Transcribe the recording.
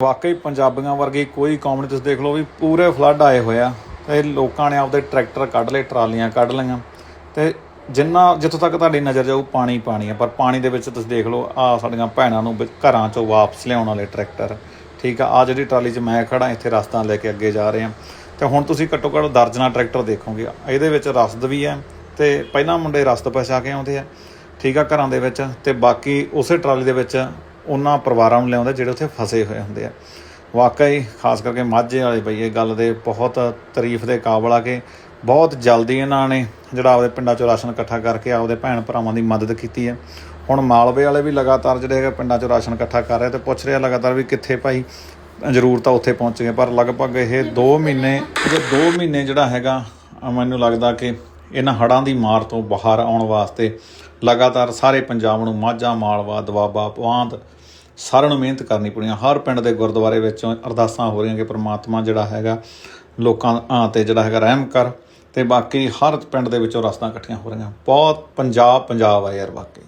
ਵਾਕਈ ਪੰਜਾਬੀਆਂ ਵਰਗੀ ਕੋਈ ਕੌਮ ਨਹੀਂ। ਤੁਸੀਂ ਦੇਖ ਲਓ ਵੀ ਪੂਰੇ ਫਲੱਡ ਆਏ ਹੋਏ ਆ ਤੇ ਲੋਕਾਂ ਨੇ ਆਪਦੇ ਟਰੈਕਟਰ ਕੱਢ ਲਏ, ਟਰਾਲੀਆਂ ਕੱਢ ਲਈਆਂ। ਤੇ ਜਿੰਨਾ ਜਿੱਥੋਂ ਤੱਕ ਤੁਹਾਡੀ ਨਜ਼ਰ ਜਾਊ, ਪਾਣੀ ਪਾਣੀ ਆ। ਪਰ ਪਾਣੀ ਦੇ ਵਿੱਚ ਤੁਸੀਂ ਦੇਖ ਲਓ, ਆ ਸਾਡੀਆਂ ਭੈਣਾਂ ਨੂੰ ਵਿੱਚ ਘਰਾਂ ਚੋਂ ਵਾਪਸ ਲਿਆਉਣ ਵਾਲੇ ਟਰੈਕਟਰ। ਠੀਕ ਆ ਆ ਜਿਹੜੀ ਟਰਾਲੀ 'ਚ ਮੈਂ ਖੜਾ ਇੱਥੇ ਰਸਤਾ ਲੈ ਕੇ ਅੱਗੇ ਜਾ ਰਹੇ ਆ ਤੇ ਹੁਣ ਤੁਸੀਂ ਘੱਟੋ ਘੱਟ ਦਰਜਨਾਂ ਟਰੈਕਟਰ ਦੇਖੋਗੇ। ਇਹਦੇ ਵਿੱਚ ਰਸਦ ਵੀ ਹੈ ਤੇ ਪਹਿਲਾਂ ਮੁੰਡੇ ਰਸਦ ਪਛਾ ਕੇ ਆਉਂਦੇ ਆ। ਠੀਕ ਆ, ਘਰਾਂ ਦੇ ਵਿੱਚ ਤੇ ਬਾਕੀ ਉਸੇ ਟਰਾਲੀ ਦੇ ਵਿੱਚ ਉਹਨਾਂ ਪਰਿਵਾਰਾਂ ਨੂੰ ਲਿਆਉਂਦੇ ਜਿਹੜੇ ਉੱਥੇ ਫਸੇ ਹੋਏ ਹੁੰਦੇ ਆ। ਵਾਕਈ, ਖਾਸ ਕਰਕੇ ਮਾਝੇ ਵਾਲੇ ਬਈ, ਇਹ ਗੱਲ ਦੇ ਬਹੁਤ ਤਾਰੀਫ ਦੇ ਕਾਬਲ ਆ ਕਿ ਬਹੁਤ ਜਲਦੀ ਇਹਨਾਂ ਨੇ ਜਿਹੜਾ ਆਪਦੇ ਪਿੰਡਾਂ ਚੋਂ ਰਾਸ਼ਨ ਇਕੱਠਾ ਕਰਕੇ ਆਪਦੇ ਭੈਣ ਭਰਾਵਾਂ ਦੀ ਮਦਦ ਕੀਤੀ ਹੈ। ਹੁਣ ਮਾਲਵੇ ਵਾਲੇ ਵੀ ਲਗਾਤਾਰ ਜਿਹੜੇ ਹੈਗੇ ਪਿੰਡਾਂ ਚੋਂ ਰਾਸ਼ਨ ਇਕੱਠਾ ਕਰ ਰਹੇ ਤੇ ਪੁੱਛ ਰਿਹਾ ਲਗਾਤਾਰ ਵੀ ਕਿੱਥੇ ਭਾਈ, ਜ਼ਰੂਰ ਤਾਂ ਉੱਥੇ ਪਹੁੰਚ ਗਏ, ਪਰ ਲਗਭਗ ਇਹ 2 ਮਹੀਨੇ ਜੇ 2 ਮਹੀਨੇ ਜਿਹੜਾ ਹੈਗਾ ਮੈਨੂੰ ਲੱਗਦਾ ਕਿ ਇਹਨਾਂ ਹੜਾਂ ਦੀ ਮਾਰ ਤੋਂ ਬਾਹਰ ਆਉਣ ਵਾਸਤੇ ਲਗਾਤਾਰ ਸਾਰੇ ਪੰਜਾਬ ਨੂੰ ਮਾਝਾ, ਮਾਲਵਾ, ਦਵਾਬਾ, ਪਵਾਂਦ ਸਾਰਿਆਂ ਨੂੰ ਮਿਹਨਤ ਕਰਨੀ ਪਣੀ ਹਰ ਪਿੰਡ ਦੇ ਗੁਰਦੁਆਰੇ ਵਿੱਚੋਂ ਅਰਦਾਸਾਂ ਹੋ ਰਹੀਆਂ ਕਿ ਪ੍ਰਮਾਤਮਾ ਜਿਹੜਾ ਹੈਗਾ ਲੋਕਾਂ ਆਂ ਤੇ ਜਿਹੜਾ ਹੈਗਾ ਰਹਿਮ ਕਰ ਤੇ ਬਾਕੀ ਹਰ ਪਿੰਡ ਦੇ ਵਿੱਚੋਂ ਰਸਤਾਂ ਇਕੱਠੀਆਂ ਹੋ ਰਹੀਆਂ। ਬਹੁਤ ਪੰਜਾਬ ਪੰਜਾਬ ਆ ਯਾਰ ਵਾਕਈ।